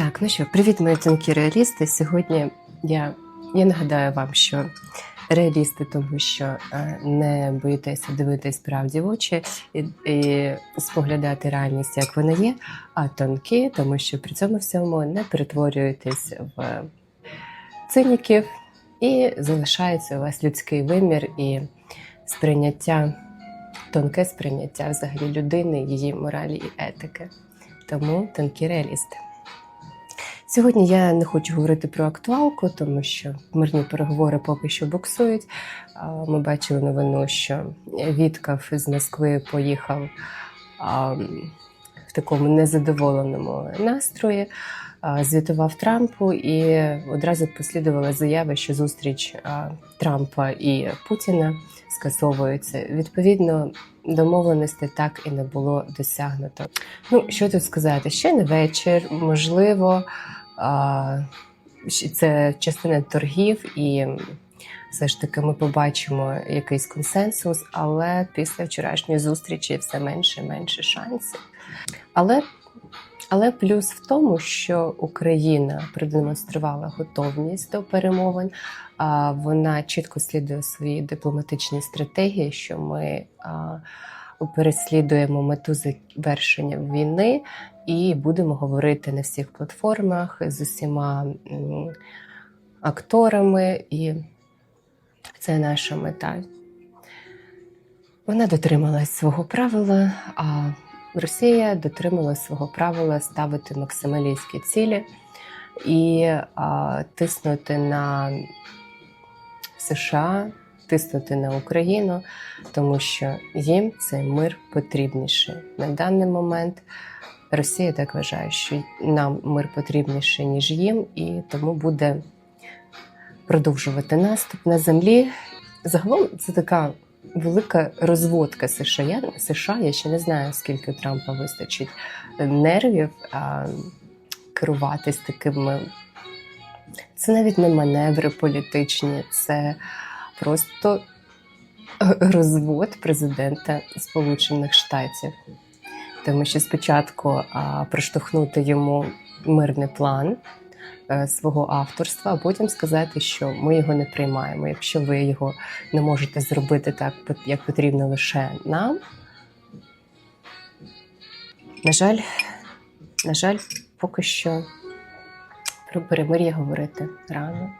Так, ну що, привіт, мої тонкі реалісти. Сьогодні я, я нагадаю вам, що реалісти, тому що е, не боїтеся дивитись правді в очі і, і споглядати реальність, як вона є, а тонкі, тому що при цьому всьому не перетворюєтесь в циніків і залишається у вас людський вимір і сприйняття, тонке сприйняття взагалі людини, її моралі і етики. Тому тонкі реалісти. Сьогодні я не хочу говорити про актуалку, тому що мирні переговори поки що буксують. Ми бачили новину, що Віткав з Москви поїхав в такому незадоволеному настрої, звітував Трампу, і одразу послідувала заява, що зустріч Трампа і Путіна скасовується. Відповідно, домовленостей так і не було досягнуто. Ну, що тут сказати? Ще не вечір, можливо, це частина торгів, і все ж таки ми побачимо якийсь консенсус, але після вчорашньої зустрічі все менше і менше шансів. Але, але плюс в тому, що Україна продемонструвала готовність до перемовин. Вона чітко слідує своїй дипломатичній стратегії, що ми переслідуємо мету завершення війни і будемо говорити на всіх платформах з усіма акторами, і це наша мета. Вона дотрималась свого правила, а Росія дотрималась свого правила ставити максималістські цілі і а, тиснути на США, тиснути на Україну, тому що їм цей мир потрібніший. На даний момент Росія так вважає, що нам мир потрібніший, ніж їм, і тому буде продовжувати наступ на землі. Загалом це така велика розводка США. Я, США. Я ще не знаю, скільки Трампа вистачить нервів а, керуватись такими. Це навіть не маневри політичні, це просто розвод президента Сполучених Штатів. Тому що спочатку а, проштовхнути йому мирний план е, свого авторства, а потім сказати, що ми його не приймаємо. Якщо ви його не можете зробити так, як потрібно лише нам. На жаль, на жаль, поки що про перемир'я говорити рано.